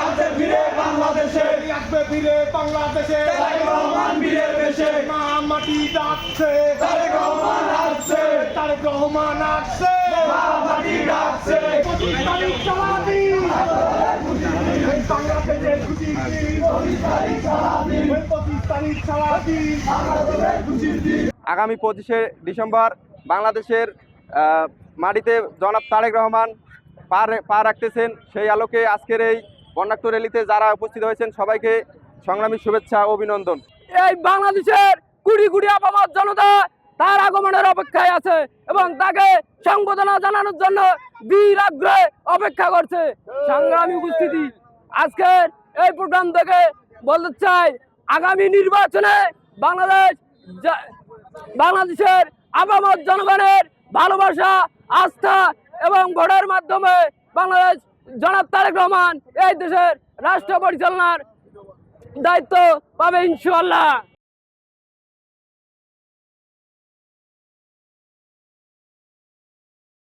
আসবে ফিরে বাংলাদেশে। তারেক রহমান বীরের বেশে। মা মাটি ডাকছে। তারেক রহমান আসছে তারেক রহমান আসছে মাটি ডাকছে। আগামী পঁচিশে ডিসেম্বর বাংলাদেশের মাটিতে জনাব তারেক রহমান পা পা রাখতেছেন। সেই আলোকে আজকের এই বন্যাক্ত র্যালিতে যারা উপস্থিত হয়েছেন, সবাইকে সংগ্রামী শুভেচ্ছা অভিনন্দন। এই বাংলাদেশের কুড়ি কুড়ি আপামত জনতা তার আগমনের অপেক্ষায় আছে এবং তাকে সংবোধনা জানানোর জন্য বীর আগ্রহে অপেক্ষা করছে। সংগ্রামী উপস্থিতি, আজকের এই প্রোগ্রাম থেকে বলতে চাই, আগামী নির্বাচনে বাংলাদেশ বাংলাদেশের আপামত জনগণের ভালোবাসা, আস্থা এবং ভোটের মাধ্যমে বাংলাদেশ জনাব তারেক রহমান এই দেশের রাষ্ট্র পরিচালনার দায়িত্ব পাবে ইনশাল্লাহ